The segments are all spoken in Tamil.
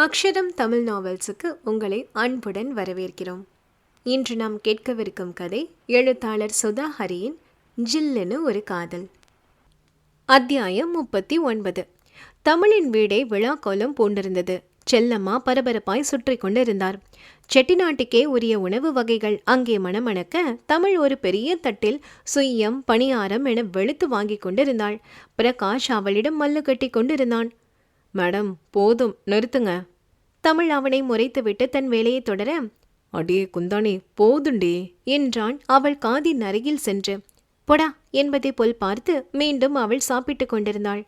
அக்ஷரம் தமிழ் நாவல்ஸுக்கு உங்களை அன்புடன் வரவேற்கிறோம். இன்று நாம் கேட்கவிருக்கும் கதை எழுத்தாளர் சுதா ஹரியின் ஜில்லுன்னு ஒரு காதல். அத்தியாயம் முப்பத்தி ஒன்பது. தமிழின் வீடே விழாக்கோலம் பூண்டிருந்தது. செல்லம்மா பரபரப்பாய் சுற்றி கொண்டிருந்தார். செட்டிநாட்டுக்கே உரிய உணவு வகைகள் அங்கே மணமணக்க தமிழ் ஒரு பெரிய தட்டில் சுய்யம் பணியாரம் என வெளுத்து வாங்கி கொண்டிருந்தாள். பிரகாஷ் அவளிடம் மல்லு கட்டி கொண்டிருந்தான். மேடம் போதும் நிறுத்துங்க. தமிழ் அவனை முறைத்துவிட்டு தன் வேலையை தொடர அடியே குந்தானே போதுண்டே என்றான் அவள் காதின் அருகில் சென்று. பொடா என்பதை போல் பார்த்து மீண்டும் அவள் சாப்பிட்டுக் கொண்டிருந்தாள்.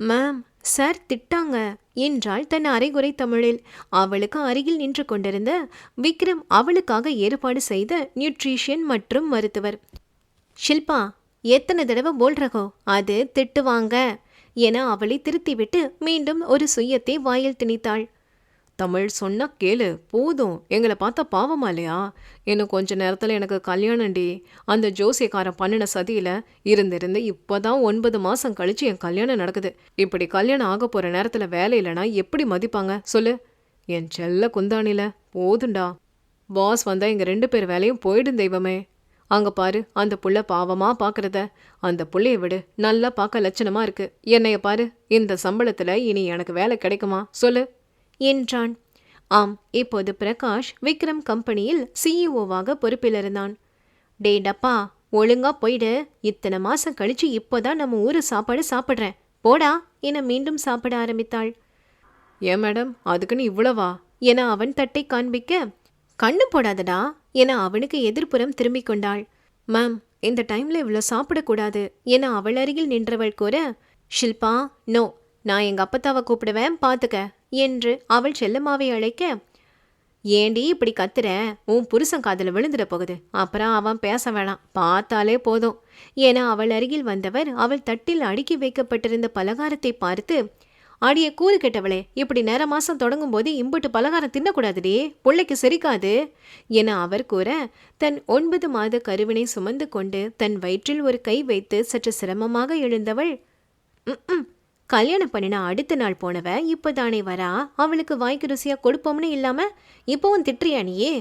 மேம் சார் திட்டாங்க என்றாள் தன் அரைகுறை தமிழில். அவளுக்கு அருகில் நின்று கொண்டிருந்த விக்ரம் அவளுக்காக ஏற்பாடு செய்த நியூட்ரிஷியன் மற்றும் மருத்துவர். ஷில்பா எத்தனை தடவை போல்றகோ அது திட்டுவாங்க என அவளை திருத்திவிட்டு மீண்டும் ஒரு சுயத்தை வாயில் திணித்தாள். தமிழ் சொன்னா கேளு போதும். எங்களை பார்த்தா பாவமா இல்லையா? இன்னும் கொஞ்ச நேரத்தில் எனக்கு கல்யாணம்டி அந்த ஜோசியக்காரன் பண்ணின சதியில் இருந்திருந்து இப்போதான் ஒன்பது மாதம் கழித்து என் கல்யாணம் நடக்குது. இப்படி கல்யாணம் ஆக போகிற நேரத்தில் வேலை இல்லைனா எப்படி மதிப்பாங்க? சொல்லு. என் செல்ல குந்தாணியில் போதுண்டா பாஸ் வந்தால் எங்கள் ரெண்டு பேர் வேலையும் போயிடும் தெய்வமே. அங்கே பாரு அந்த புள்ள பாவமாக பார்க்குறத அந்த புள்ளைய விடு நல்லா பார்க்க லட்சணமாக இருக்கு. என்னைய பாரு இந்த சம்பளத்தில் இனி எனக்கு வேலை கிடைக்குமா? சொல்லு. என்றான். ஆம் இப்போது பிரகாஷ் விக்ரம் கம்பெனியில் சிஇஓவாக பொறுப்பில் இருந்தான் டே டப்பா ஒழுங்கா போயிடு. இத்தனை மாசம் கழிச்சு இப்போதான் நம்ம ஊரு சாப்பாடு சாப்பிட்றேன். போடா என மீண்டும் சாப்பிட ஆரம்பித்தாள். ஏன் மேடம் அதுக்குன்னு இவ்வளவா? என அவன் தட்டை காண்பிக்க கண்ணு போடாதடா என அவனுக்கு எதிர்ப்புறம் திரும்பிக் கொண்டாள். மேம் இந்த டைம்ல இவ்வளோ சாப்பிடக்கூடாது என அவள் அருகில் நின்றவள் கூற ஷில்பா நோ நான் எங்க அப்பத்தாவை கூப்பிடுவேன் பார்த்துக்க என்று அவள் செல்லம்மாவை அழைக்க ஏண்டி இப்படி கத்துற? உன் புருஷன் காதில் விழுந்துட போகுது. அப்புறம் அவன் பேச வேணாம். பார்த்தாலே போதும். என அவள் அருகில் வந்தவர் அவள் தட்டில் அடுக்கி வைக்கப்பட்டிருந்த பலகாரத்தை பார்த்து அடிய கூறு கெட்டவளே இப்படி நேர மாசம் தொடங்கும் போது இம்புட்டு பலகாரம் தின்னக்கூடாதுடி. பிள்ளைக்கு செரிக்காது. என அவர் கூற தன் ஒன்பது மாத கருவினை சுமந்து கொண்டு தன் வயிற்றில் ஒரு கை வைத்து சற்று சிரமமாக எழுந்தவள் ம் கல்யாணம் பண்ணின அடுத்த நாள் போனவ இப்போதானே வரா? அவளுக்கு வாய்க்கு ருசியாக கொடுப்போம்னு இல்லாமல் இப்போவும் திட்டுறியா நீயே?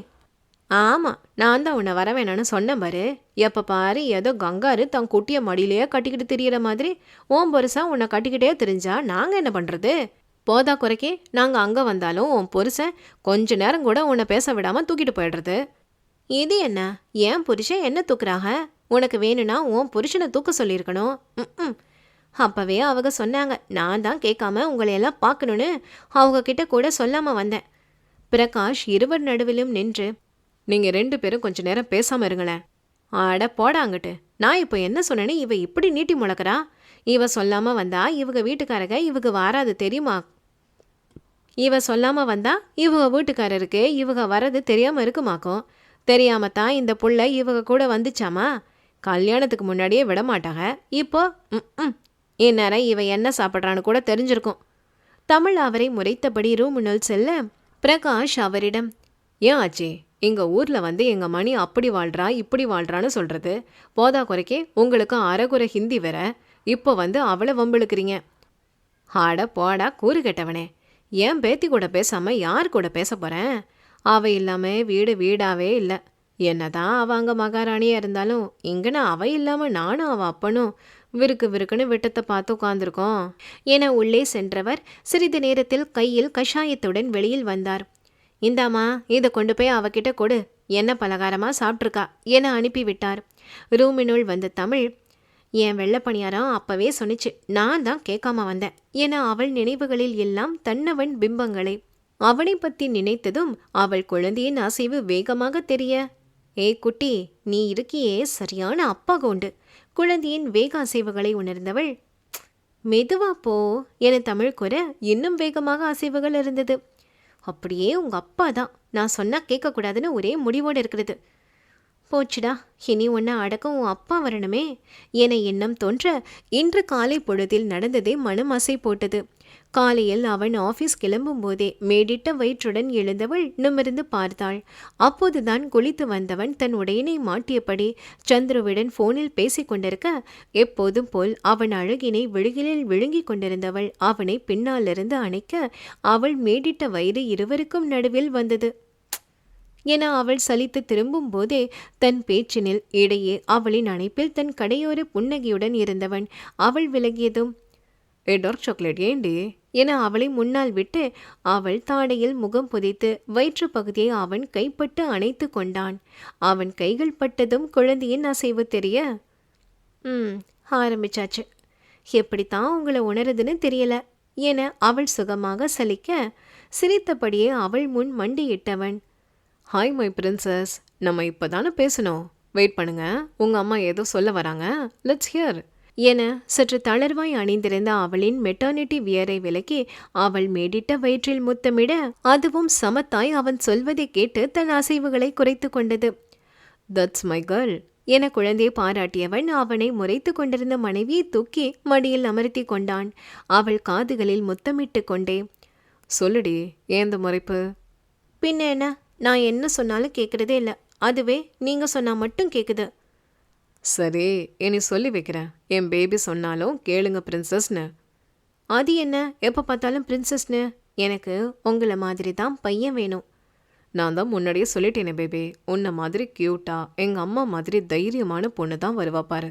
ஆமாம் நான் தான் உன்னை வர வேணான்னு சொன்னேன் பாரு. எப்போ பாரு ஏதோ கங்காரு தன் குட்டிய மடியிலேயே கட்டிக்கிட்டு திரியிற மாதிரி ஓம் பொருசா உன்னை கட்டிக்கிட்டே தெரிஞ்சா நாங்கள் என்ன பண்ணுறது போதா குறைக்கே நாங்கள் அங்கே வந்தாலும் உன் புருஷன் கொஞ்ச நேரம் கூட உன்னை பேச விடாமல் தூக்கிட்டு போயிடுறது. இது என்ன? ஏன் புருஷன் என்ன தூக்குறாங்க? உனக்கு வேணும்னா உன் புருஷனை தூக்க சொல்லியிருக்கணும். ம் அப்பவே அவங்க சொன்னாங்க நான் தான் கேட்காம உங்களையெல்லாம் பார்க்கணுன்னு அவங்க கிட்ட கூட சொல்லாமல் வந்தேன். பிரகாஷ் இருவர் நடுவிலும் நின்று நீங்கள் ரெண்டு பேரும் கொஞ்ச நேரம் பேசாமல் இருங்களேன். அட போடாங்கட்டு நான் இப்போ என்ன சொன்னேன்னு இவ இப்படி நீட்டி முழக்கிறா? இவ சொல்லாமல் வந்தா இவங்க வீட்டுக்காரங்க இவங்க வாராது தெரியுமா? இவ சொல்லாமல் வந்தா இவங்க வீட்டுக்காரருக்கு இவங்க வரது தெரியாமல் இருக்குமாக்கும்? தெரியாம தான் இந்த புள்ள இவங்க கூட வந்துச்சாமா? கல்யாணத்துக்கு முன்னாடியே விட மாட்டாங்க இப்போ? ம் ம். இந்நேரம் இவன் என்ன சாப்பிட்றான்னு கூட தெரிஞ்சிருக்கும். தமிழ் அவரை முறைத்தபடி ரூமுனுள் செல்ல பிரகாஷ் அவரிடம் ஏன் ஆச்சி எங்கள் ஊரில் வந்து எங்க மணி அப்படி வாழ்றா இப்படி வாழ்றான்னு சொல்றது? போதா குறைக்கே உங்களுக்கு அரைகுறை ஹிந்தி வேற இப்போ வந்து அவளை வம்பிழுக்கிறீங்க. ஆட போடா கூறு கெட்டவனே ஏன் பேத்தி கூட பேசாமல் யார் கூட பேச போறேன் அவ இல்லாமல் வீடு வீடாவே இல்லை. என்னதான் அவ அங்க மகாராணியாக இருந்தாலும் இங்கன அவ இல்லாமல் நானும் அவ அப்பனும் விறுக்கு விறுக்குன்னு விட்டத்தை பார்த்து உட்கார்ந்துருக்கோம். என உள்ளே சென்றவர் சிறிது நேரத்தில் கையில் கஷாயத்துடன் வெளியில் வந்தார். இந்தாம்மா இதை கொண்டு போய் அவகிட்ட கொடு. என்ன பலகாரமா சாப்பிட்ருக்கா என அனுப்பிவிட்டார். ரூமினுள் வந்த தமிழ் என் வெள்ளப்பணியாரம் அப்பவே சொன்னிச்சு. நான் தான் கேட்காம வந்தேன் என அவள் நினைவுகளில் எல்லாம் தன்னவன் பிம்பங்களை. அவனை பற்றி நினைத்ததும் அவள் குழந்தையின் அசைவு வேகமாக தெரிய ஏ குட்டி நீ இருக்கியே சரியான அப்பா கோண்டு. குழந்தையின் வேக அசைவுகளை உணர்ந்தவள் மெதுவா போ என தமிழ் கூற இன்னும் வேகமாக அசைவுகள் இருந்தது. அப்படியே உங்கள் அப்பா தான். நான் சொன்னால் கேட்கக்கூடாதுன்னு ஒரே முடிவோடு இருக்கிறது. போச்சுடா. இனி ஒன்று அடக்கம் உன் அப்பா வரணுமே என எண்ணம் தோன்ற இன்று காலை பொழுதில் நடந்ததே மனம் அசை போட்டது. காலையில் அவன் ஆபீஸ் கிளம்பும் போதே மேடிட்ட வயிற்றுடன் எழுந்தவள் நிமிர்ந்து பார்த்தாள். அப்போதுதான் குளித்து வந்தவன் தன் உடையினை மாட்டியபடி சந்துருவிடன் போனில் பேசிக் கொண்டிருக்க எப்போதும் போல் அவன் அழகினை விழுகிலில் விழுங்கிக் கொண்டிருந்தவள் அவனை பின்னாலிருந்து அணைக்க அவள் மேடிட்ட வயிறு இருவருக்கும் நடுவில் வந்தது. என அவள் சலித்து திரும்பும் போதே தன் பேச்சினில் இடையே அவளின் அணைப்பில் தன் கடையோர புன்னகையுடன் இருந்தவன் அவள் விலகியதும் ஏ டார்க் சாக்லேட் ஏண்டி என அவளை முன்னால் விட்டு அவள் தாடையில் முகம் புதைத்து வயிற்று பகுதியை அவன் கைப்பட்டு அணைத்து கொண்டான். அவன் கைகள் பட்டதும் குழந்தையின் அசைவு தெரிய ம் ஆரம்பிச்சாச்சு. எப்படித்தான் உங்களை உணருதுன்னு தெரியல என அவள் சுகமாக சலிக்க சிரித்தபடியே அவள் முன் மண்டியிட்டவன். ஹாய் மை பிரின்சஸ் நம்ம இப்போ தானே பேசணும். வெயிட் பண்ணுங்க. உங்கள் அம்மா ஏதோ சொல்ல வராங்க. லெட்ஸ் ஹியர் என சற்று தளர்வாய் அணிந்திருந்த அவளின் மெட்டர்னிட்டி வியரை விலக்கி அவள் மேடிட்ட வயிற்றில் முத்தமிட அதுவும் சமத்தாய் அவன் சொல்வதை கேட்டு தன் அசைவுகளை குறைத்து கொண்டது. தட்ஸ் மை கேர்ள் என குழந்தையை பாராட்டியவன் அவனை முறைத்து கொண்டிருந்த மனைவியை தூக்கி மடியில் அமர்த்தி கொண்டான். அவள் காதுகளில் முத்தமிட்டு கொண்டே சொல்லுடி ஏந்த முறைப்பு? பின்ன என்ன? நான் என்ன சொன்னாலும் கேட்குறதே இல்லை. அதுவே நீங்கள் சொன்னால் மட்டும் கேட்குது சரி இனி சொல்லி வைக்கிறேன். என் பேபி சொன்னாலும் கேளுங்க பிரின்சஸ்னு அது என்ன? எப்போ பார்த்தாலும் பிரின்சஸ்னு எனக்கு உங்களை மாதிரி தான் பையன் வேணும். நான் தான் முன்னாடியே சொல்லிட்டேனே பேபி உன்னை மாதிரி க்யூட்டா எங்கள் அம்மா மாதிரி தைரியமான பொண்ணு தான் வருவாப்பாரு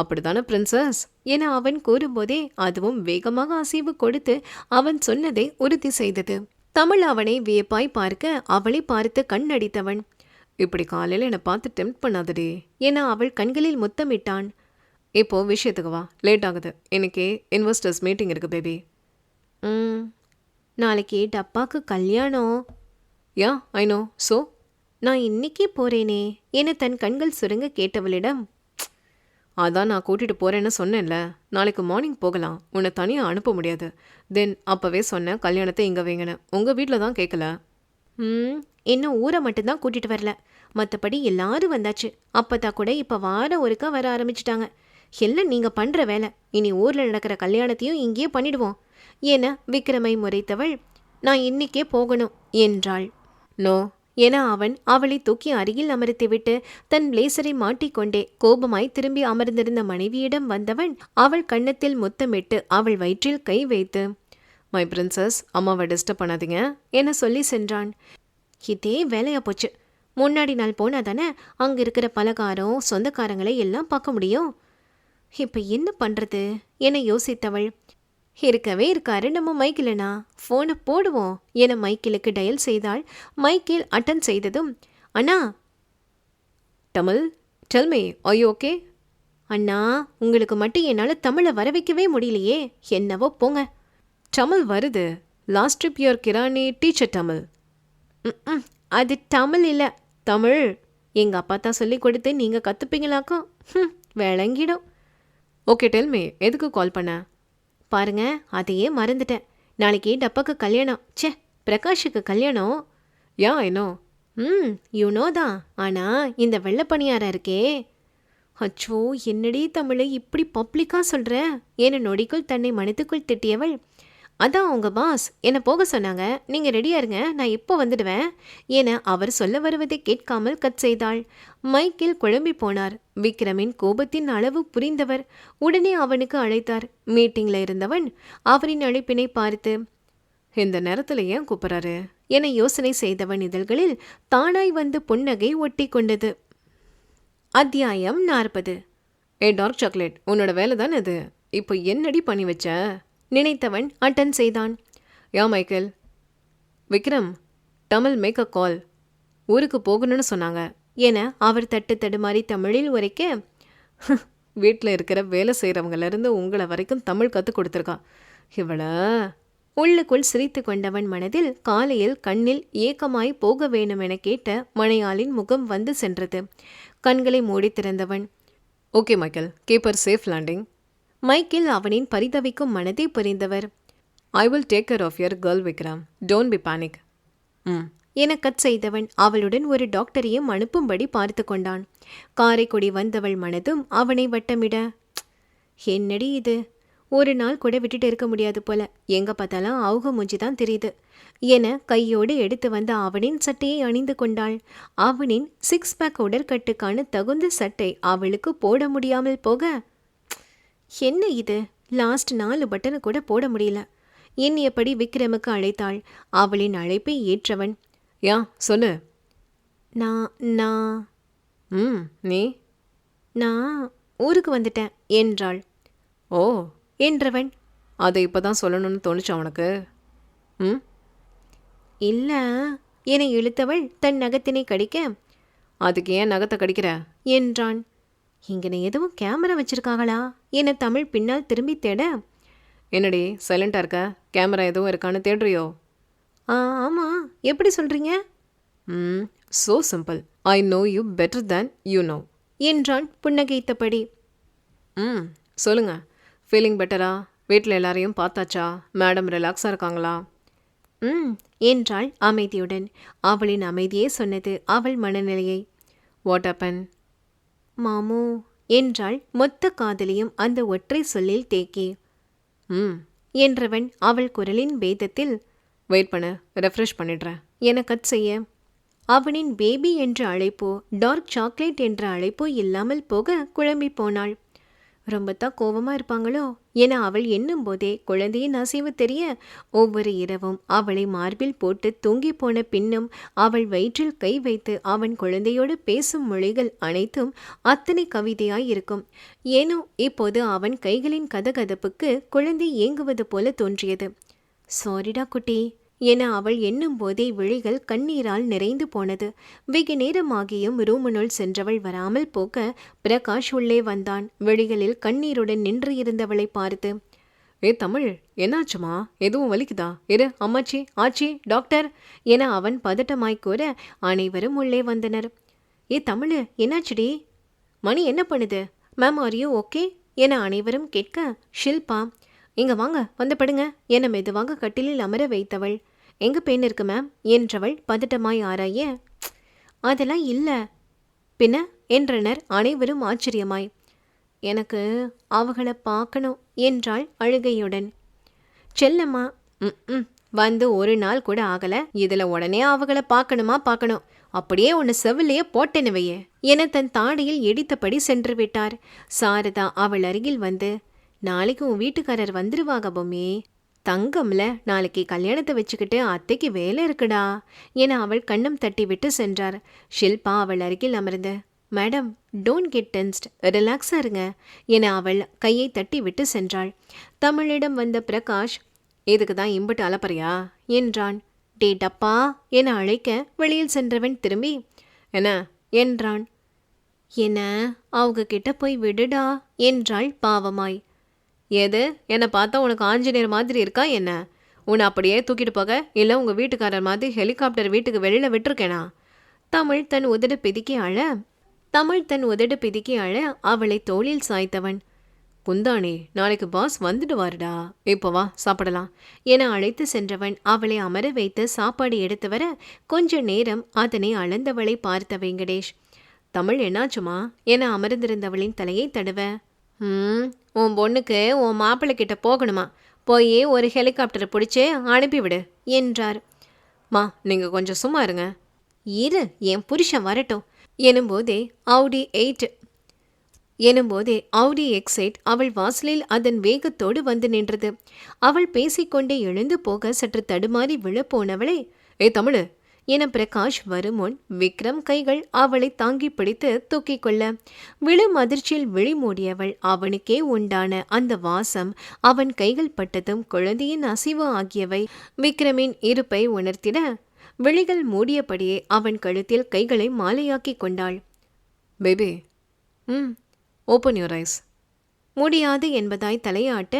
அப்படி அப்படிதானே பிரின்சஸ் என அவன் கூறும்போதே அதுவும் வேகமாக அசைவு கொடுத்து அவன் சொன்னதை உறுதி செய்தது. தமிழ் அவனை வியப்பாய் பார்க்க அவளை பார்த்து கண்ணடித்தவன். இப்படி காலையில் என்னை பார்த்து டெம்ப் பண்ணாதடி. ஏன்னா அவள் கண்களில் முத்தமிட்டான். இப்போது விஷயத்துக்கு வா. லேட் ஆகுது. இன்னைக்கு இன்வெஸ்டர்ஸ் மீட்டிங் இருக்குது பேபி ம். நாளைக்கு டப்பாக்கு கல்யாணம். யா ஐ நோ ஸோ நான் இன்னைக்கே போகிறேனே என தன் கண்கள் சுருங்க கேட்டவளிடம் அதான் நான் கூட்டிகிட்டு போகிறேன்னு சொன்னேன்ல. நாளைக்கு மார்னிங் போகலாம். உன்னை தனியாக அனுப்ப முடியாது. தென் அப்போவே சொன்னேன் கல்யாணத்தை இங்கே வைங்கன்னு. உங்கள் வீட்டில் தான் கேட்கல ம் இன்னும் ஊரை மட்டும்தான் கூட்டிகிட்டு வரல. மற்றபடி எல்லாரும் வந்தாச்சு. அப்பத்தா கூட இப்போ வாரம் ஒருக்கா வர ஆரம்பிச்சிட்டாங்க. எல்லாம் நீங்கள் பண்ணுற வேலை. இனி ஊரில் நடக்கிற கல்யாணத்தையும் இங்கேயே பண்ணிடுவோம். என விக்ரமை முறைத்தவள் நான் இன்னைக்கே போகணும் என்றாள். நோ என அவன் அவளை தூக்கி அருகில் அமர்த்திவிட்டு தன் பிளேசரை மாட்டிக்கொண்டே கோபமாய் திரும்பி அமர்ந்திருந்த மனைவியிடம் வந்தவன் அவள் கன்னத்தில் முத்தமிட்டு அவள் வயிற்றில் கை வைத்து மை பிரின்சஸ் அம்மாவை டிஸ்டர்ப் பண்ணாதீங்க. என சொல்லி சென்றான்? இதே வேலையாக போச்சு. முன்னாடி நாள் போனா தானே அங்கே இருக்கிற பலகாரம் சொந்தக்காரங்களை எல்லாம் பார்க்க முடியும். இப்போ என்ன பண்ணுறது என யோசித்தவள். இருக்கவே இருக்காரு. நம்ம மைக்கிலனா ஃபோனை போடுவோம் என மைக்கிலுக்கு டயல் செய்தால் மைக்கேல் அட்டன் செய்ததும் அண்ணா. தமிழ் டெல்மே ஐயோ ஓகே அண்ணா உங்களுக்கு மட்டும் என்னால் தமிழை வர வைக்கவே முடியலையே. என்னவோ போங்க. தமிழ் வருது. Last trip your granny teacher Tamil ம் அது தமிழ் இல்லை. தமிழ் எங்கள் அப்பா தான் சொல்லி கொடுத்து நீங்கள் கற்றுப்பீங்களாக்கும் ம் விளங்கிடும். ஓகே டெல்மே எதுக்கு கால் பண்ண? பாருங்க அதையே மறந்துட்டேன். நாளைக்கு டப்பாக்கு கல்யாணம். ச்சே பிரகாஷுக்கு கல்யாணம்? யா என்னோ ம் யூனோ தான். ஆனால் இந்த வெள்ளப்பணியாரம் இருக்கே? அச்சோ என்னடி தமிழை இப்படி பப்ளிக்காக சொல்கிற என நொடிக்குள் தன்னை மனத்துக்குள் திட்டியவள் அதான் உங்கள் பாஸ் என்னை போக சொன்னாங்க. நீங்கள் ரெடியாக இருங்க. நான் இப்போ வந்துடுவேன். என அவர் சொல்ல வருவதை கேட்காமல் கட் செய்தாள். மைக்கில் குழம்பி போனார். விக்ரமின் கோபத்தின் அளவு புரிந்தவர். உடனே அவனுக்கு அழைத்தார். மீட்டிங்கில் இருந்தவன் அவரின் அழைப்பினை பார்த்து இந்த நேரத்தில் ஏன் கூப்பிட்றாரு? என யோசனை செய்தவன் இதழ்களில் தானாய் வந்து புன்னகை ஒட்டி கொண்டது. அத்தியாயம் நாற்பது. ஏ டார்க் சாக்லேட் உன்னோட வேலை தானே இது? இப்போ என்னடி பண்ணி வச்ச? நினைத்தவன் அட்டன் செய்தான். Yeah Michael Vikram Tamil make a call ஊருக்கு போகணும்னு சொன்னாங்க. என அவர் தட்டு தடுமாறி தமிழில் உரைக்க வீட்டில் இருக்கிற வேலை செய்கிறவங்கலேருந்து உங்களை வரைக்கும் தமிழ் கற்றுக் கொடுத்துருக்கா. இவள? உள்ளுக்குள் சிரித்து கொண்டவன் மனதில் காலையில் கண்ணில் ஏக்கமாய் போக வேணும் என கேட்ட மனையாளின் முகம் வந்து சென்றது. கண்களை மூடி திறந்தவன் okay Michael keeper safe landing Michael அவனின் பரிதவிக்கும் மனதை புரிந்தவர். I will take care of yer girl Vikram don't be panic hmm என கட் செய்தவன் அவளுடன் ஒரு டாக்டரையும் அனுப்பும்படி பார்த்து கொண்டான். காரைக்குடி வந்தவள் மனதும் அவனை வட்டமிட என்னடி இது? ஒரு நாள் கூட விட்டுட்டு இருக்க முடியாது போல. எங்க பார்த்தாலும் அவங்க மூஞ்சி தான் தெரியுது. என கையோடு எடுத்து வந்த அவனின் சட்டையை அணிந்து கொண்டாள். அவனின் சிக்ஸ் பேக் உடற்கட்டுக்கான தகுந்த சட்டை அவளுக்கு போட முடியாமல் போக என்ன இது? லாஸ்ட் நாலு பட்டனை கூட போட முடியல. எண்ணியபடி விக்ரமுக்கு அழைத்தாள். அவளின் அழைப்பை ஏற்றவன். யா சொல்லு. நான் நான் ம் நீ? நான் ஊருக்கு வந்துட்டேன் என்றாள். ஓ. என்றவன்? அதை இப்போ தான் சொல்லணும்னு தோணுச்சா உனக்கு? ம். இல்லை. என இழுத்தவள் தன் நகத்தினை கடிக்க? அதுக்கு ஏன் நகத்தை கடிக்கிற? என்றான். இங்கன எதுவும் கேமரா வச்சிருக்காங்களா? என தமிழ் பின்னால் திரும்பி தேட? என்னடி சைலண்டாக இருக்க? கேமரா எதுவும் இருக்கான்னு தேடுறியோ? ஆ ஆமாம் எப்படி சொல்கிறீங்க ம் so simple I know you better than you know என்றான் புன்னகைத்தபடி. ம் சொல்லுங்க. ஃபீலிங் பெட்டரா வீட்டில் எல்லாரையும் பார்த்தாச்சா? மேடம் ரிலாக்ஸாக இருக்காங்களா? ம் என்றாள் அமைதியுடன். அவளின் அமைதியே சொன்னது அவள் மனநிலையை. வாட் அப்பன் மாமு என்றாள் மொத்த காதலியும் அந்த ஒற்றை சொல்லில் தேக்கி. ம். என்றவன் அவள் குரலின் பேதத்தில் வெயிட் பண்ணு ரெஃப்ரெஷ் பண்ணிடுறேன். என கட் செய்ய. அவனின் பேபி என்ற அழைப்போ டார்க் சாக்லேட் என்ற அழைப்போ இல்லாமல் போக குழம்பி போனாள். ரொம்ப தான் கோவமா இருப்பாங்களோ? என அவள் எண்ணும் போதே குழந்தையின் அசைவு தெரிய ஒவ்வொரு இரவும் அவளை மார்பில் போட்டு தூங்கி போன பின்னும் அவள் வயிற்றில் கை வைத்து அவன் குழந்தையோடு பேசும் மொழிகள் அனைத்தும் அத்தனை கவிதையாய் இருக்கும். ஏனோ இப்போது அவன் கைகளின் கதகதப்புக்கு குழந்தை ஏங்குவது போல தோன்றியது. சாரிடா குட்டி. என அவள் எண்ணும் போதே விழிகள் கண்ணீரால் நிறைந்து போனது. வெகு நேரமாகியும் ரூமனுள் சென்றவள் வராமல் போக்க பிரகாஷ் உள்ளே வந்தான். விழிகளில் கண்ணீருடன் நின்று இருந்தவளை பார்த்து ஏ தமிழ் என்னாச்சுமா? எதுவும் வலிக்குதா? இரு அம்மாச்சி ஆச்சி டாக்டர் என அவன் பதட்டமாய் கூற அனைவரும் உள்ளே வந்தனர். ஏ தமிழ் என்னாச்சுடி? மணி என்ன பண்ணுது? மேம் ஆர் யூ ஓகே என அனைவரும் கேட்க ஷில்பா இங்கே வாங்க வந்து படுங்க என மெதுவாக கட்டிலில் அமர வைத்தவள். எங்கே பெண் இருக்கு மேம் என்றவள் பதட்டமாய் ஆராய அதெல்லாம் இல்லை. பின்ன? என்றனர் அனைவரும் ஆச்சரியமாய். எனக்கு அவகளை பார்க்கணும் என்றாள் அழுகையுடன். செல்லம்மா. ம் ம். வந்து ஒரு நாள் கூட ஆகலை. இதில் உடனே அவகளை பார்க்கணுமா? பார்க்கணும். அப்படியே உன்னை செவிலையே போட்டேன்னு என தன் தாடையில் இடித்தபடி சென்று விட்டார். சாரதா அவள் அருகில் வந்து நாளைக்கு உன் வீட்டுக்காரர் வந்துருவாங்க தங்கம்ல நாளைக்கு கல்யாணத்தை வச்சுக்கிட்டு அத்தைக்கு வேலை இருக்குடா என அவள் கண்ணம் தட்டி விட்டு சென்றார். ஷில்பா அவள் அருகில் அமர்ந்து மேடம் டோன்ட் கெட் டென்ஸ்ட் ரிலாக்ஸாக இருங்க என அவள் கையை தட்டி விட்டு சென்றாள். தமிழிடம் வந்த பிரகாஷ் இதுக்கு தான் இம்புட்டு அலப்பறியா? என்றான். டே டப்பா என அழைக்க வெளியில் சென்றவன் திரும்பி என்ன? என்றான். என்ன? அவங்க கிட்ட போய் விடுடா என்றாள் பாவமாய். எது என்னை பார்த்தா உனக்கு ஆஞ்சநேயர் மாதிரி இருக்கா என்ன? உன்னை அப்படியே தூக்கிட்டு போக இல்லை உங்கள் வீட்டுக்காரர் மாதிரி ஹெலிகாப்டர் வீட்டுக்கு வெளியில் விட்டுருக்கேனா? தமிழ் தன் உதடு பிதுக்கி அழ தமிழ் தன் உதடு பிதுக்கி அழ அவளை தோளில் சாய்த்தவன். குந்தாணி நாளைக்கு பாஸ் வந்துடுவாருடா. இப்போ வா சாப்பிடலாம். என அழைத்து சென்றவன் அவளை அமர வைத்து சாப்பாடு எடுத்து வர கொஞ்ச நேரம் அதனை அளந்தவளை பார்த்த வெங்கடேஷ். தமிழ் என்னாச்சுமா? என அமர்ந்திருந்தவளின் தலையை தடவ ம் உன் பொண்ணுக்கு உன் மாப்பிள்ளை கிட்ட போகணுமா? போய் ஒரு ஹெலிகாப்டரை பிடிச்சி அனுப்பிவிடு என்றார். மா நீங்கள் கொஞ்சம் சும்மா இருங்க. இரு என் புருஷன் வரட்டும் எனும்போதே அவுடி எயிட் எனும்போதே அவுடி எக்ஸைட் அவள் வாசலில் அதன் வேகத்தோடு வந்து நின்றது. அவள் பேசிக்கொண்டே எழுந்து போக சற்று தடுமாறி விழப்போனவளே ஏ தமிழ் என பிரகாஷ் வருமுன் விக்ரம் கைகள் அவளை தாங்கி பிடித்து தூக்கிக் கொள்ள. விழும் அதிர்ச்சியில் விழி மூடியவள் அவனுக்கே உண்டான அந்த வாசம் அவன் கைகள் பட்டதும் குழந்தையின் அசைவு ஆகியவை விக்ரமின் இருப்பை உணர்த்திட விழிகள் மூடியபடியே அவன் கழுத்தில் கைகளை மாலையாக்கி கொண்டாள். பேபி ம் ஓப்பன் யுவர் ஐஸ் முடியாது என்பதாய் தலையாட்ட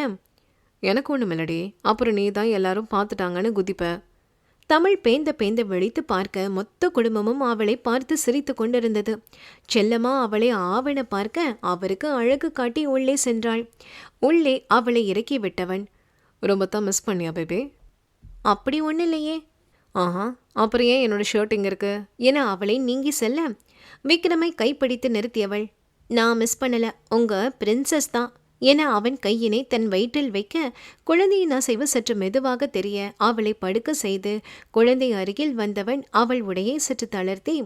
எனக்கு ஒன்றும் இல்லடி அப்புறம் நீ தான் எல்லாரும் பார்த்துட்டாங்கன்னு குதிப்ப. தமிழ் பேந்த பேந்த விழித்து பார்க்க மொத்த குடும்பமும் அவளை பார்த்து சிரித்து கொண்டிருந்தது. செல்லம்மா அவளை ஆவண பார்க்க அவருக்கு அழகு காட்டி உள்ளே சென்றாள். உள்ளே அவளை இறக்கி விட்டவன் ரொம்ப தான் மிஸ் பண்ணியா பேபி அப்படி ஒன்றும் இல்லையே. ஆஹா அப்புறம் ஏன் என்னோட ஷர்ட் இங்கே இருக்கு? என அவளை நீங்கி செல்ல. விக்ரமை கைப்பிடித்து நிறுத்தியவள் நான் மிஸ் பண்ணலை உங்கள் பிரின்சஸ் தான். என அவன் கையினை தன் வயிற்றில் வைக்க குழந்தையின் அசைவு சற்று மெதுவாக தெரிய அவளை படுக்க செய்து குழந்தை அருகில் வந்தவன் அவள் உடையை சற்று தளர்த்தி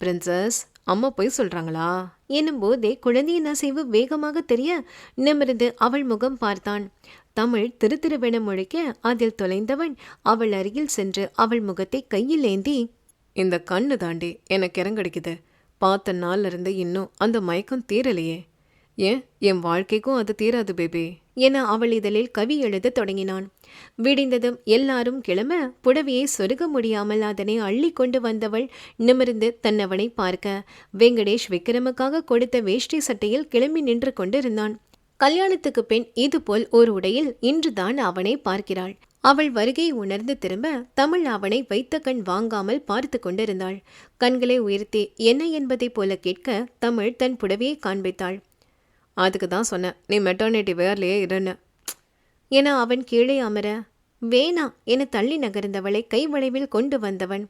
பிரின்சஸ் அம்மா போய் சொல்றாங்களா? என்னும் போதே குழந்தையின் அசைவு வேகமாக தெரிய நிமிர்ந்து அவள் முகம் பார்த்தான். தமிழ் திரு திருவென முழிக்க அதில் தொலைந்தவன் அவள் அருகில் சென்று அவள் முகத்தை கையில் ஏந்தி இந்த கண்ணு தாண்டி எனக்கு இறங்கடிக்குது பார்த்த நாள்ல இருந்து இன்னும் அந்த மயக்கம் தீரலையே. ஏன் என் வாழ்க்கைக்கும் அது தீராது பேபி என அவள் இதழில் கவி எழுத தொடங்கினான். விடிந்ததும் எல்லாரும் கிளம்ப புடவையை சொருக முடியாமல் அதனை அள்ளி கொண்டு வந்தவள் நிமிர்ந்து தன்னவனை பார்க்க வெங்கடேஷ் விக்ரமுக்காக கொடுத்த வேஷ்டி சட்டையில் கிளம்பி நின்று கொண்டிருந்தான். கல்யாணத்துக்கு பின் இதுபோல் ஒரு உடையில் இன்றுதான் அவனை பார்க்கிறாள். அவள் வருகை உணர்ந்து திரும்ப தமிழ் அவனை வைத்த கண் வாங்காமல் பார்த்து கொண்டிருந்தாள். கண்களை உயர்த்தி என்ன என்பதைப் போல கேட்க? தமிழ் தன் புடவையை காண்பித்தாள். அதுக்கு தான் சொன்னேன். நீ மெட்டர்னிட்டி வேர்லேயே இருன்னு. என அவன் கீழே அமர வேணா என தள்ளி நகர்ந்தவளை கை வளைவில் கொண்டு வந்தவன்.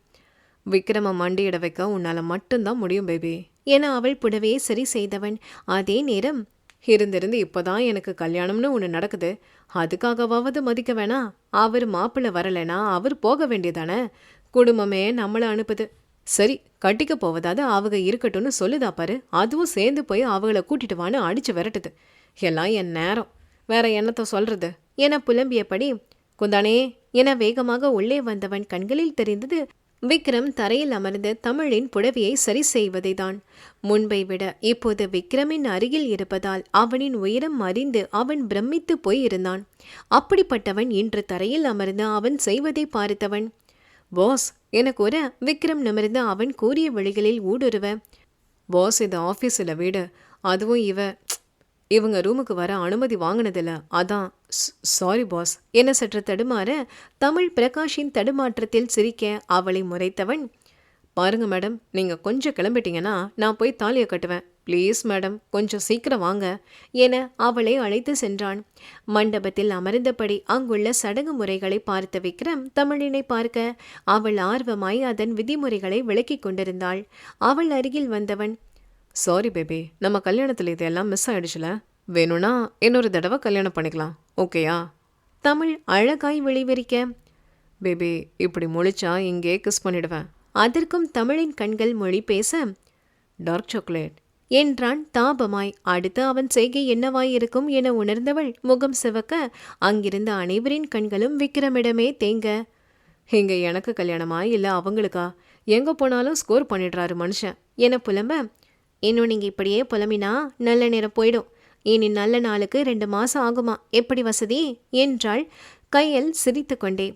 விக்ரம மண்டியிட வைக்க உன்னால் மட்டும்தான் முடியும் பேபி என அவள் புடவையை சரி செய்தவன். அதே நேரம் இருந்திருந்து இப்போதான் எனக்கு கல்யாணம்னு ஒன்று நடக்குது. அதுக்காகவாவது மதிக்க வேணா அவர் மாப்பிள்ளை வரலைன்னா அவர் போக வேண்டியதானே? குடும்பமே நம்மளை அனுப்புது. சரி கட்டிக்க போவதாவது அவங்க இருக்கட்டும்னு சொல்லுதா பாரு. அதுவும் சேர்ந்து போய் அவங்கள கூட்டிட்டு வான்னு அடிச்சு விரட்டுது. எல்லாம் என் நேரம். வேற என்னத்த சொல்றது? என புலம்பியபடி குந்தானே என வேகமாக உள்ளே வந்தவன் கண்களில் தெரிந்தது விக்ரம் தரையில் அமர்ந்து தமிழின் புடவையை சரி செய்வதை தான் முன்பை விட இப்போது விக்ரமின் அருகில் இருப்பதால் அவனின் உயரம் அறிந்து அவன் பிரமித்து போய் இருந்தான் அப்படிப்பட்டவன் இன்று தரையில் அமர்ந்து அவன் செய்வதை பார்த்தவன் பாஸ் என கூற விக்ரம் நிமிர்ந்து அவன் கூறிய வழிகளில் ஊடுருவ. பாஸ் இது ஆஃபீஸில் வீடு. அதுவும் இவ இவங்க ரூமுக்கு வர அனுமதி வாங்கினதில்ல. அதான் சாரி பாஸ் என சற்று தடுமாற தமிழ் பிரகாஷின் தடுமாற்றத்தில் சிரிக்க அவளை முறைத்தவன் பாருங்க மேடம் நீங்கள் கொஞ்சம் கிளம்பிட்டீங்கன்னா நான் போய் தாலியை கட்டுவேன். ப்ளீஸ் மேடம் கொஞ்சம் சீக்கிரம் வாங்க என அவளை அழைத்து சென்றான். மண்டபத்தில் அமர்ந்தபடி அங்குள்ள சடங்கு முறைகளை பார்த்த விக்ரம் தமிழினை பார்க்க அவள் ஆர்வமாய் அதன் விதிமுறைகளை விளக்கிக் கொண்டிருந்தாள். அவள் அருகில் வந்தவன் சாரி பேபி நம்ம கல்யாணத்தில் இதெல்லாம் மிஸ் ஆயிடுச்சுல. வேணும்னா இன்னொரு தடவை கல்யாணம் பண்ணிக்கலாம் ஓகேயா தமிழ் அழகாய் வெளிவிரிக்க பேபி இப்படி முழிச்சா இங்கே கிஸ் பண்ணிடுவேன். அதற்கும் தமிழின் கண்கள் மொழி பேச டார்க் சாக்லேட் என்றான் தாபமாய். அடுத்து அவன் செய்கை என்னவாயிருக்கும் என உணர்ந்தவள் முகம் சிவக்க அங்கிருந்த அனைவரின் கண்களும் விக்ரமிடமே தேங்க. இங்க எனக்கு கல்யாணமா இல்லை அவங்களுக்கா? எங்க போனாலும் ஸ்கோர் பண்ணிடுறாரு மனுஷன் என புலம்ப. இன்னும் நீங்கள் இப்படியே புலம்பினா நல்ல நேரம் போயிடும். இனி நல்ல நாளுக்கு ரெண்டு மாதம் ஆகுமா? எப்படி வசதி? என்றாள். கையல் சிரித்து கொண்டே.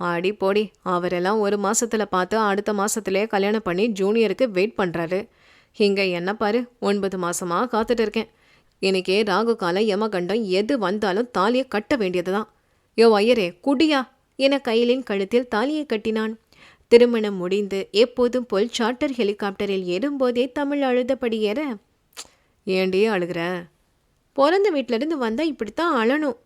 ஆடி போடி அவரெல்லாம் ஒரு மாசத்துல பார்த்து அடுத்த மாசத்திலே கல்யாணம் பண்ணி ஜூனியருக்கு வெயிட் பண்ணுறாரு இங்கே என்ன பாரு ஒன்பது மாசமா காத்துட்டு இருக்கேன் இன்னைக்கே ராகு கால யமகண்டம் எது வந்தாலும் தாலியை கட்ட வேண்டியதுதான். யோ ஐயரே குடியா? என கையிலின் கழுத்தில் தாலியை கட்டினான். திருமணம் முடிந்து எப்போதும் போல் சார்ட்டர் ஹெலிகாப்டரில் ஏறும்போதே தமிழ் அழுதபடி ஏற. ஏண்டி அழுகிற? பிறந்த வீட்டிலிருந்து வந்தால் இப்படித்தான் அழணும்.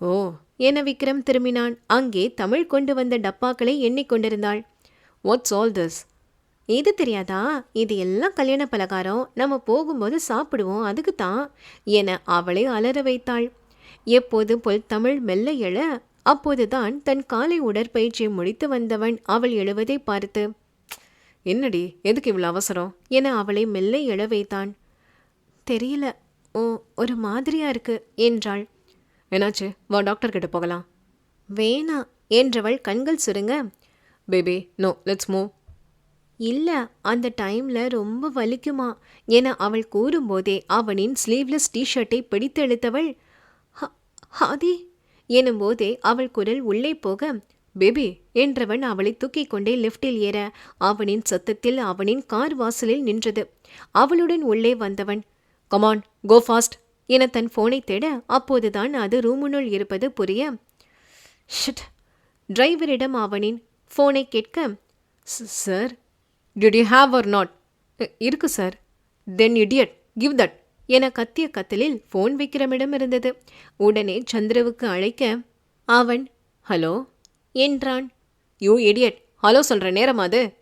ஓ என விக்ரம் திரும்பினான். அங்கே தமிழ் கொண்டு வந்த டப்பாக்களை எண்ணிக்கொண்டிருந்தாள். வாட்ஸ் ஆல் திஸ் இது தெரியாதா? இது எல்லாம் கல்யாண பலகாரம். நம்ம போகும்போது சாப்பிடுவோம். அதுக்கு தான் என அவளை அலற வைத்தாள். எப்போது போல் தமிழ் மெல்ல எழ அப்போதுதான் தன் காலை உடற்பயிற்சியை முடித்து வந்தவன் அவள் எழுவதை பார்த்து என்னடி எதுக்கு இவ்வளோ அவசரம்? என அவளை மெல்ல எழ வைத்தான். தெரியல. ஓ ஒரு மாதிரியா இருக்கு என்றாள். என்னாச்சு? வா டாக்டர் கிட்ட போகலாம். வேணா என்றவள் கண்கள் சுருங்க. Baby no let's move. இல்லை அந்த டைமில் ரொம்ப வலிக்குமா? என அவள் கூறும்போதே அவனின் ஸ்லீவ்லெஸ் டிஷர்ட்டை பிடித்தெழுத்தவள் ஹாதி! எனும்போதே அவள் குரல் உள்ளே போக பேபி! என்றவன் அவளை தூக்கிக் கொண்டே லிப்டில் ஏற அவனின் சத்தத்தில் அவனின் கார் வாசலில் நின்றது. அவளுடன் உள்ளே வந்தவன் கமான் கோ ஃபாஸ்ட் என தன் போனை தேட அப்போதுதான் அது ரூமுனுள் இருப்பது புரிய ஷிட் டிரைவரிடம் அவனின் ஃபோனை கேட்க sir did you have or not இருக்கு sir then idiot give that என கத்திய கத்தலில் ஃபோன் விக்ரமிடம் இருந்தது. உடனே சந்திரவுக்கு அழைக்க அவன் ஹலோ? என்றான். யூ இடியட் ஹலோ சொல்கிற நேரம் அது.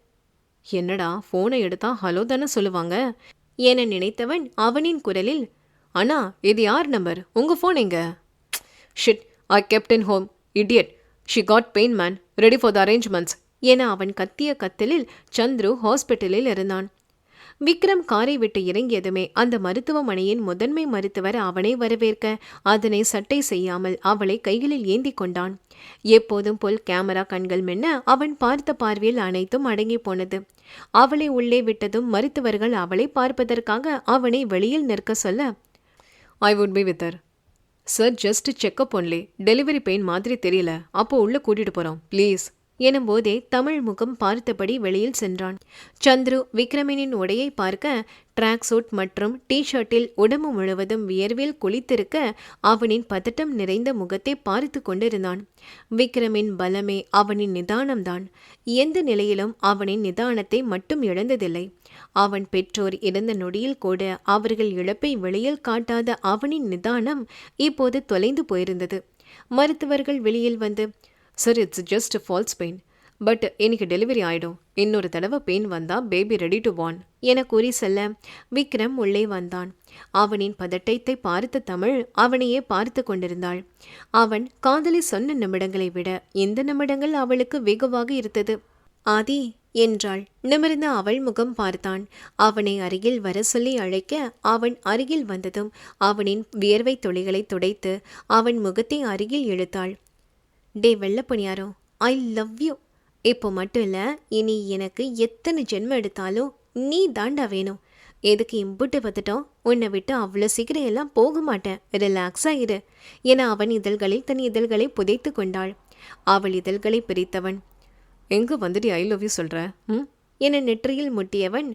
என்னடா ஃபோனை எடுத்தா ஹலோ தானே சொல்லுவாங்க? என நினைத்தவன் அவனின் குரலில் அண்ணா இது யார் நம்பர் உங்கள் ஃபோன் எங்க? Shit I kept in home idiot she got pain man ready for the arrangements என அவன் கத்திய கத்தலில் சந்துரு ஹாஸ்பிட்டலில் இருந்தான். விக்ரம் காரை விட்டு இறங்கியதுமே அந்த மருத்துவமனையின் முதன்மை மருத்துவர் அவனை வரவேற்க அதனை சட்டை செய்யாமல் அவளை கைகளில் ஏந்தி கொண்டான். எப்போதும் போல் கேமரா கண்கள் மென்ன அவன் பார்த்த பார்வையில் அனைத்தும் அடங்கி போனது. அவளை உள்ளே விட்டதும் மருத்துவர்கள் அவளை பார்ப்பதற்காக அவனை வெளியில் நிற்க சொல்ல I would be with sir just checkup only delivery pain மாதிரி தெரியல. அப்போ உள்ளே கூட்டிகிட்டு போகிறோம் ப்ளீஸ் எனும்போதே தமிழ் முகம் பார்த்தபடி வெளியில் சென்றான். சந்துரு விக்ரமனின் உடையை பார்க்க ட்ராக் சூட் மற்றும் டி ஷர்ட்டில் உடம்பு முழுவதும் வியர்வில் குளித்திருக்க அவனின் பதட்டம் நிறைந்த முகத்தை பார்த்து கொண்டிருந்தான். விக்ரமின் பலமே அவனின் நிதானம்தான். எந்த நிலையிலும் அவனின் நிதானத்தை மட்டும் இழந்ததில்லை. அவன் பெற்றோர் இறந்த நொடியில் கூட அவர்கள் இழப்பை வெளியில் காட்டாத அவனின் நிதானம் இப்போது தொலைந்து போயிருந்தது. மருத்துவர்கள் வெளியில் வந்து sir it's just false pain but இன்னைக்கு டெலிவரி ஆயிடும். இன்னொரு தடவை பெயின் வந்தால் பேபி ரெடி டு வான் என கூறி செல்ல விக்ரம் உள்ளே வந்தான். அவனின் பதட்டத்தை பார்த்த தமிழ் அவனையே பார்த்து கொண்டிருந்தாள். அவன் காதலி சொன்ன நிமிடங்களை விட இந்த நிமிடங்கள் அவளுக்கு வெகுவாக இருந்தது. ஆதி என்றாள். நிமிர்ந்த அவள் முகம் பார்த்தான். அவனை அருகில் வர சொல்லி அழைக்க அவன் அருகில் வந்ததும் அவனின் வியர்வை துளிகளை துடைத்து அவன் முகத்தை அருகில் இழுத்தாள். டே வெள்ளப்பணியாரோ ஐ லவ் யூ இப்போ மட்டும் இல்லை இனி எனக்கு எத்தனை ஜென்மம் எடுத்தாலும் நீ தாண்டா வேணும். எதுக்கு இம்புட்டு பார்த்துட்டோம் உன்னை விட்டு அவ்வளோ சீக்கிரம் எல்லாம் போக மாட்டேன். ரிலாக்ஸாக இரு. என அவன் இதழ்களில் தன் இதழ்களை புதைத்து கொண்டாள். அவள் இதழ்களை பிரித்தவன். எங்கே வந்துட்டு ஐ லவ் யூ சொல்கிற ம்? என நெற்றியில் முட்டியவன்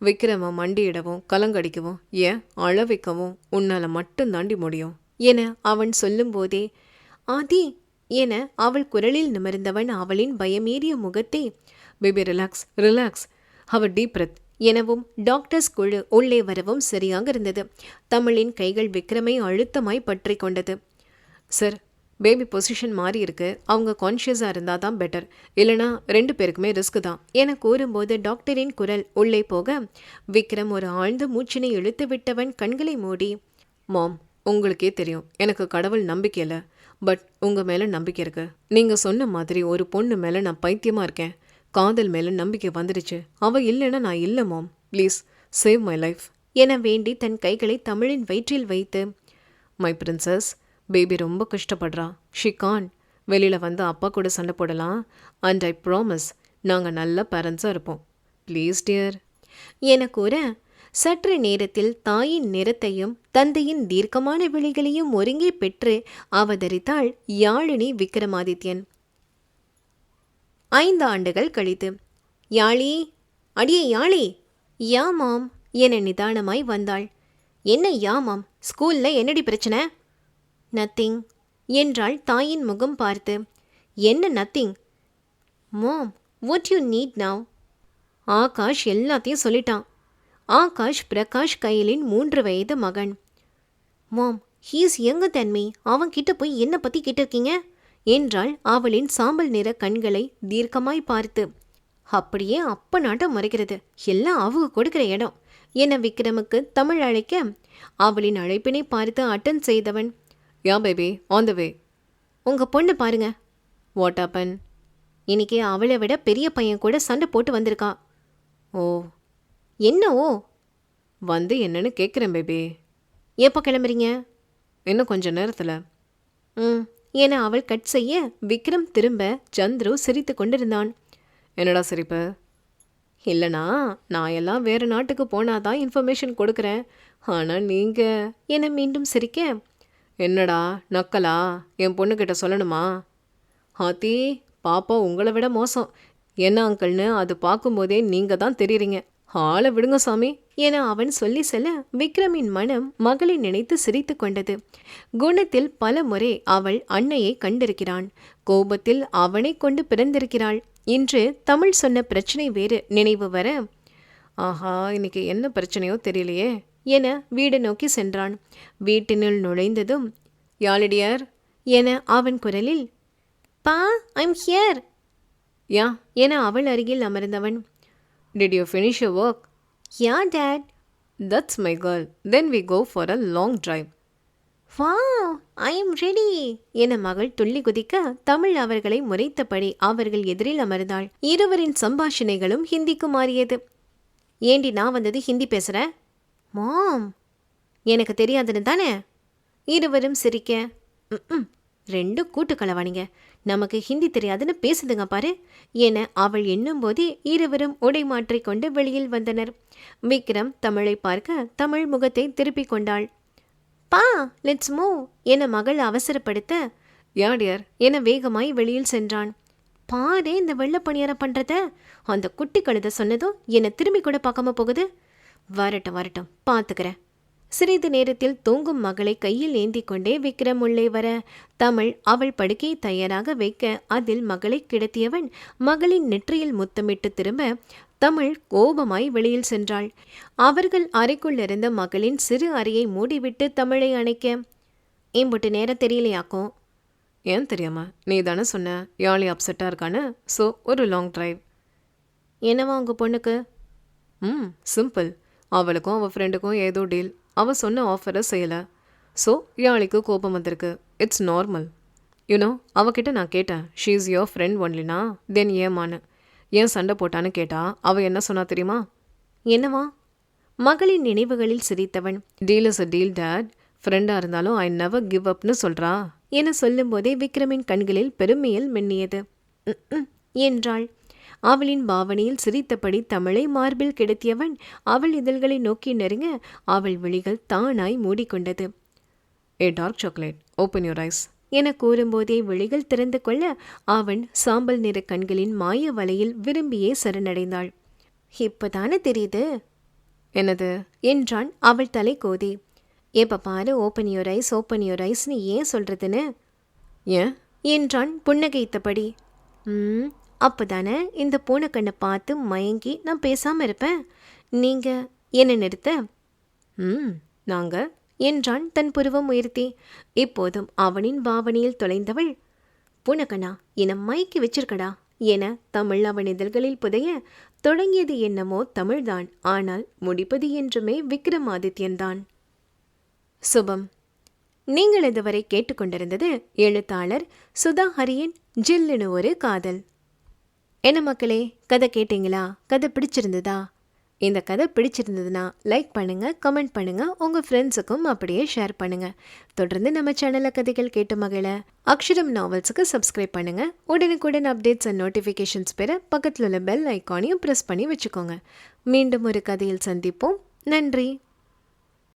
விக்ரம மண்டியிடவும் கலங்கடிக்கவும் ஏன்? அழ வைக்கவும் உன்னால் மட்டும் தாண்டி முடியும். என அவன் சொல்லும்போதே ஆதி என அவள் குரலில் நிமிர்ந்தவன் அவளின் பயமேறிய முகத்தை baby relax relax have a deep breath எனவும் டாக்டர்ஸ் குழு உள்ளே வரவும் சரியாக இருந்தது. தமிழின் கைகள் விக்ரமை அழுத்தமாய் பற்றி கொண்டது. சார் பேபி பொசிஷன் மாறி இருக்கு. அவங்க கான்ஷியஸாக இருந்தால் தான் பெட்டர் இல்லைனா ரெண்டு பேருக்குமே ரிஸ்க் தான் என கூறும்போது டாக்டரின் குரல் உள்ளே போக விக்ரம் ஒரு ஆழ்ந்த மூச்சினை இழுத்து விட்டவன் கண்களை மூடி மாம் உங்களுக்கே தெரியும். எனக்கு கடவுள் நம்பிக்கை இல்லை பட் உங்கள் மேலே நம்பிக்கை இருக்கு. நீங்கள் சொன்ன மாதிரி ஒரு பொண்ணு மேலே நான் பைத்தியமாக இருக்கேன். காதல் மேலே நம்பிக்கை வந்துடுச்சு. அவள் இல்லைன்னா நான் இல்லை mom please save my life என வேண்டி தன் கைகளை தமிழின் வயிற்றில் வைத்து மை பிரின்சஸ் பேபி ரொம்ப கஷ்டப்படுறா. ஷி கான் வெளியில் வந்து அப்பா கூட சண்டை போடலாம். அண்ட் ஐ ப்ராமிஸ் நாங்கள் நல்ல பேரண்ட்ஸாக இருப்போம். ப்ளீஸ் டியர் என கூற சற்று நேரத்தில் தாயின் நிறத்தையும் தந்தையின் தீர்க்கமான விழிகளையும் ஒருங்கே பெற்று அவதரித்தாள் யாழினி விக்ரமாதித்யன். ஐந்து ஆண்டுகள் கழித்து. யாழி அடியே யாழி யா மாம் என நிதானமாய் வந்தாள். என்ன யா மாம் ஸ்கூல்ல என்னடி பிரச்சனை? நத்திங் என்றாள் தாயின் முகம் பார்த்து. என்ன nothing? Mom what you need now Akash எல்லாத்தையும் சொல்லிட்டான். ஆகாஷ் பிரகாஷ் கையலின் மூன்று வயது மகன். மாம் ஹீஸ் எங்க தன்மை? அவன்கிட்ட போய் என்ன பற்றி கேட்டிருக்கீங்க? என்றாள் அவளின் சாம்பல் நிற கண்களை தீர்க்கமாய் பார்த்து. அப்படியே அப்ப நாட்டம் மறைக்கிறது. எல்லாம் அவங்க கொடுக்கிற இடம். என விக்ரமுக்கு தமிழ் அழைக்க. அவளின் அழைப்பினை பார்த்து அட்டன் செய்தவன். யா பேபி ஆன் த வே உங்கள் பொண்ணு பாருங்க. வாட் அப்பன் இன்னைக்கு அவளை விட பெரிய பையன் கூட சண்டை போட்டு வந்திருக்கா. ஓ என்ன ஓ வந்து என்னன்னு கேட்குறேன் பேபி எப்போ கிளம்புறீங்க? இன்னும் கொஞ்ச நேரத்தில். ம் என அவள் கட் செய்ய விக்ரம் திரும்ப சந்துரு சிரித்து கொண்டிருந்தான். என்னடா சிரிப்பு? இல்லைனா நான் எல்லாம் வேறு நாட்டுக்கு போனாதான் இன்ஃபர்மேஷன் கொடுக்குறேன். ஆனால் நீங்கள் என மீண்டும் சிரிக்க? என்னடா நக்கலா? என் பொண்ணுக்கிட்ட சொல்லணுமா? ஹாத்தி பாப்பா உங்களை விட மோசம். என்ன அங்கிள்னு அது பார்க்கும்போதே நீங்கள் தான் தெரியுறீங்க. ஆளை விடுங்க சாமி என அவன் சொல்லி செல்ல விக்ரமின் மனம் மகளை நினைத்து சிரித்து கொண்டது. குணத்தில் பல முறை அவள் அன்னையை கண்டிருக்கிறான். கோபத்தில் அவனை கொண்டு பிறந்திருக்கிறாள். இன்று தமிழ் சொன்ன பிரச்சனை வேறு நினைவு வர ஆஹா இன்னைக்கு என்ன பிரச்சனையோ தெரியலையே என வீடு நோக்கி சென்றான். வீட்டினுள் நுழைந்ததும் யாழிடியார் என அவன் குரலில் பா ஐம் ஹியர். யா? என அவள் அருகில் அமர்ந்தவன். Did you finish you work yeah dad that's my girl then we go for a long drive வா ஐ எம் ரெடி என மகள் துள்ளி குதிக்க தமிழ் அவர்களை முறைத்தபடி அவர்கள் எதிரில் அமர்ந்தாள். இருவரின் சம்பாஷணைகளும் ஹிந்திக்கு மாறியது. ஏண்டி நான் வந்தது ஹிந்தி பேசுற? மாம். எனக்கு தெரியாதுன்னு தானே? இருவரும் சிரிக்க. "ம்ம், ரெண்டும் கூட்டு கலவாணிங்க நமக்கு ஹிந்தி தெரியாதுன்னு பேசுதுங்க பாரு என அவள் எண்ணும்போதே இருவரும் உடை மாற்றிக்கொண்டு வெளியில் வந்தனர். விக்ரம் தமிழை பார்க்க தமிழ் முகத்தை திருப்பி கொண்டாள். பா லெட்ஸ் மூ என மகள் அவசரப்படுத்த யார் என வேகமாய் வெளியில் சென்றான். பாரு இந்த வெள்ளை பணியாரம் அந்த குட்டி கழுத சொன்னதும் என்னை திரும்பி கூட பார்க்காம போகுது. வரட்டும் வரட்டும் பார்த்துக்கிறேன். சிறிது நேரத்தில் தூங்கும் மகளை கையில் ஏந்தி கொண்டே விக்ரம் உள்ளே வர. தமிழ் அவள் படுக்கையை தயாராக வைக்க அதில் மகளை கிடத்தியவன் மகளின் நெற்றியில் முத்தமிட்டு திரும்ப தமிழ் கோபமாய் வெளியில் சென்றாள். அவர்கள் அறைக்குள் இருந்த மகளின் சிறு அறையை மூடிவிட்டு தமிழை அணைக்க. இம்புட்டு நேரம் தெரியலையாக்கும்? ஏன் தெரியாமா? நீ தானே சொன்ன யாழி அப்செட்டாக இருக்கான்னு. ஸோ ஒரு லாங் டிரைவ் என்னவா உங்கள் பொண்ணுக்கு? ம் சிம்பிள் அவளுக்கும் அவள் ஃப்ரெண்டுக்கும் ஏதோ டீல் அவள் சொன்ன ஆஃபரை செய்யலை. ஸோ யாழிக்கு கோபம் வந்திருக்கு. இட்ஸ் நார்மல் யூனோ அவகிட்ட நான் கேட்டேன் ஷீ இஸ் யோர் ஃப்ரெண்ட் ஒன்லினா தென் ஏமான்னு ஏன் சண்டை போட்டான்னு கேட்டா அவள் என்ன சொன்னா தெரியுமா? என்னவா? மகளின் நினைவுகளில் சிரித்தவன் deal is a deal dad ஃப்ரெண்டாக இருந்தாலும் ஐ நெவர் கிவ் அப்னு சொல்கிறா என சொல்லும்போதே விக்ரமின் கண்களில் பெருமையில் மின்னியது. என்றாள். அவளின் பாவனையில் சிரித்தபடி தமிழை மார்பில் கிடத்தியவன் அவள் இதழ்களை நோக்கி நெருங்க அவள் விழிகள் தானாய் மூடிக்கொண்டது. A dark chocolate open your eyes என கூறும்போதே விழிகள் திறந்து கொள்ள அவன் சாம்பல் நிற கண்களின் மாய வலையில் விரும்பியே சரணடைந்தாள். இப்பதானே தெரியுது. என்னது? என்றான் அவள் தலை கோதி. எப்ப பாரு open your eyes open your ஐஸ்னு ஏன் சொல்றதுன்னு? ஏன்? என்றான் புன்னகைத்தபடி. ம் அப்போ தானே இந்த பூனைக்கண்ணை பார்த்து மயங்கி நான் பேசாமல் இருப்பேன்? நீங்க என்ன நிறுத்த. ம் நாங்கள் என்றான் தன் புருவம் உயர்த்தி. இப்போதும் அவனின் பாவனையில் தொலைந்தவள் பூனக்கண்ணா என மயக்கி வச்சிருக்கடா என தமிழ் அவன் இதழ்களில் புதைய தொடங்கியது என்னமோ தமிழ்தான். ஆனால் முடிப்பது என்றுமே விக்ரமாதித்யன்தான். சுபம். நீங்கள் இதுவரை கேட்டுக்கொண்டிருந்தது எழுத்தாளர் சுதா ஹரியின் ஜில்லுன்னு ஒரு காதல். என்ன மக்களே கதை கேட்டிங்களா? கதை பிடிச்சிருந்ததா? இந்த கதை பிடிச்சிருந்ததுன்னா லைக் பண்ணுங்கள் கமெண்ட் பண்ணுங்கள் உங்கள் ஃப்ரெண்ட்ஸுக்கும் அப்படியே ஷேர் பண்ணுங்கள் தொடர்ந்து நம்ம சேனலில் கதைகள் கேட்டு மகிழ அக்ஷரம் நாவல்ஸுக்கு சப்ஸ்கிரைப் பண்ணுங்க. உடனுக்குடன் அப்டேட்ஸ் அண்ட் நோட்டிஃபிகேஷன்ஸ் பெற பக்கத்தில் உள்ள பெல் ஐக்கானையும் ப்ரெஸ் பண்ணி வச்சுக்கோங்க. மீண்டும் ஒரு கதையில் சந்திப்போம். நன்றி.